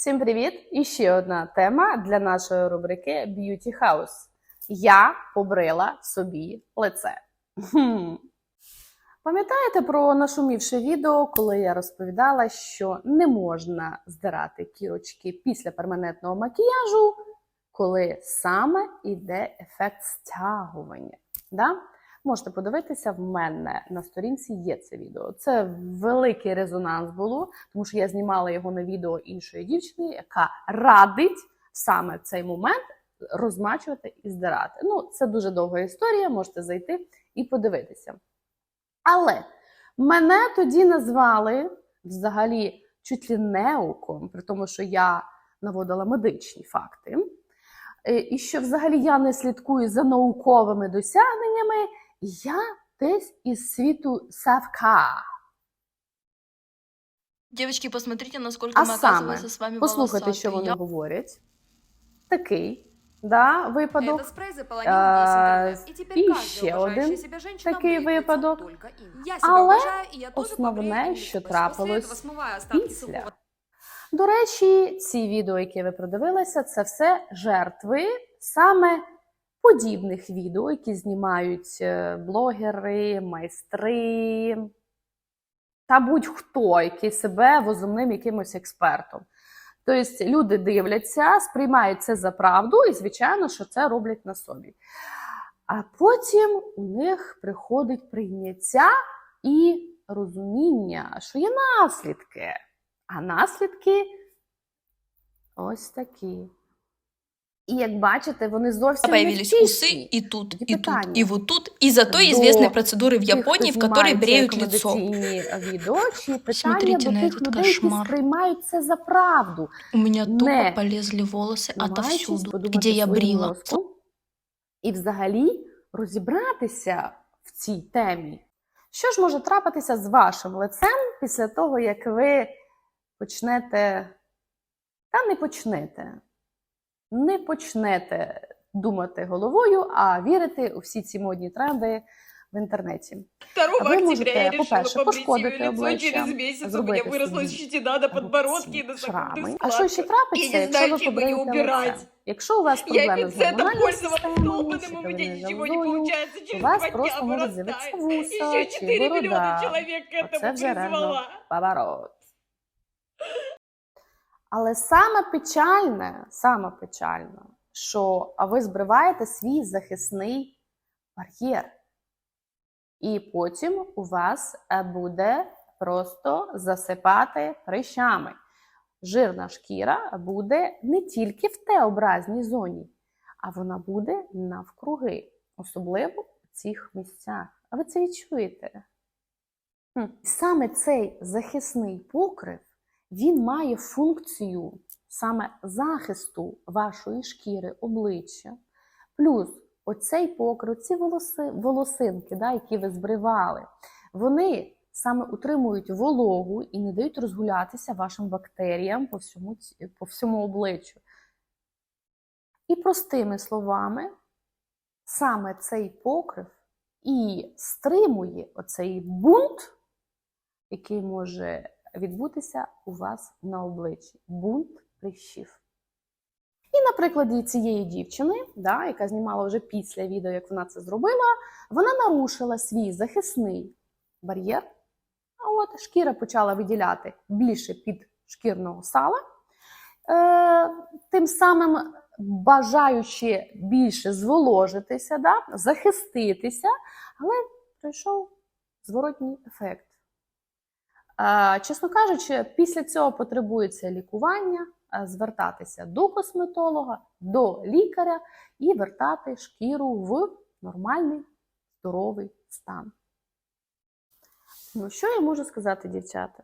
Всім привіт! І ще одна тема для нашої рубрики Beauty House. Я побрила собі лице. Пам'ятаєте про нашумівше відео, коли я розповідала, що не можна здирати кірочки після перманентного макіяжу, коли саме йде ефект стягування? Да? Можете подивитися, в мене на сторінці є це відео. Це великий резонанс було, тому що я знімала його на відео іншої дівчини, яка радить саме цей момент розмачувати і здирати. Ну, це дуже довга історія, можете зайти і подивитися. Але мене тоді назвали взагалі чуть ли неуком, при тому, що я наводила медичні факти. Е, І що взагалі я не слідкую за науковими досягненнями, я десь із світу Савка. Девочки, посмотрите, насколько А мы, саме, оказывается, с вами Послухайте, що волосатые. вони Я- говорять. Такий да, випадок. Этот спрей заполонил А, весь интернет, и теперь і каждая ще уважающая один себя женщина такий бреет лицо випадок. только им. Я себя Але уважаю, и я тоже основне, побрею им що лицо. трапилось После этого смываю остатки після. сухого До речі, ці відео, які ви продивилися, це все жертви саме подібних відео, які знімають е, блогери, майстри та будь-хто, який себе возумним якимось експертом. Тобто люди дивляться, сприймають це за правду, і, звичайно, що це роблять на собі. А потім у них приходить прийняття і розуміння, що є наслідки. А наслідки ось такі. І як бачите, вони зовсім Появились не усы втішні. и тут, Тоді и тут, питання. и вот тут, из-за той До известной процедуры в Тих, Японии, хто в которой знімає ці бреют лицо. рекомендаційні відео, чи питання Смотрите до на тих этот людей, які кошмар. сприймають це за правду. У меня Не тупо полезли волосы намагаючись отовсюду, подумати где я своїм брила. мозком і взагалі розібратися в цій темі. Що ж може трапитися з вашим лицем після того, як ви почнете, та не почнете, не почнете думати головою, а вірити у всі ці модні тренди в інтернеті. 2 А ви октября можете, я решила по-перше, побрить пошкодити ее лицо, обличчя, через месяц у меня зробити выросла собі щетина до подбородки и рубці, до шрами. закрытых А що ще трапиться, Я не якщо знаю, ви чем ее побриєте убирать. лице? Якщо у вас Я проблеми з пинцетом гормональною пользовалась системою, долбаным, у меня щитовидною ничего не залозою, получается, у через вас два просто дня може вырастает. з'явитися вуса Еще чи 4 миллиона борода. человек к Оце этому вже реально призвала. поворот. Але саме печальне, саме печальне, що ви збриваєте свій захисний бар'єр. І потім у вас е, буде просто засипати прищами. Жирна шкіра буде не тільки в Т-образній зоні, а вона буде навкруги, особливо в цих місцях. А ви це відчуєте? Хм. Саме цей захисний покрив він має функцію саме захисту вашої шкіри обличчя. Плюс оцей покрив, ці волоси, волосинки, да, які ви збривали, вони саме утримують вологу і не дають розгулятися вашим бактеріям по всьому, по всьому обличчю. І простими словами, саме цей покрив і стримує оцей бунт, який може відбутися у вас на обличчі. Бунт прищів. І на прикладі цієї дівчини, да, яка знімала вже після відео, як вона це зробила, вона нарушила свій захисний бар'єр. А от шкіра почала виділяти більше під шкірного сала, е, тим самим бажаючи більше зволожитися, да, захиститися, але прийшов зворотній ефект. Чесно кажучи, після цього потребується лікування, звертатися до косметолога, до лікаря і вертати шкіру в нормальний здоровий стан. Ну, що я можу сказати, дівчата?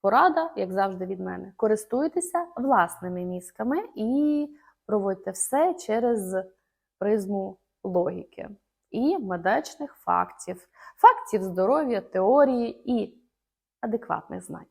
Порада, як завжди, від мене. Користуйтеся власними мізками і проводьте все через призму логіки і медичних фактів, фактів здоров'я, теорії і адекватних знань.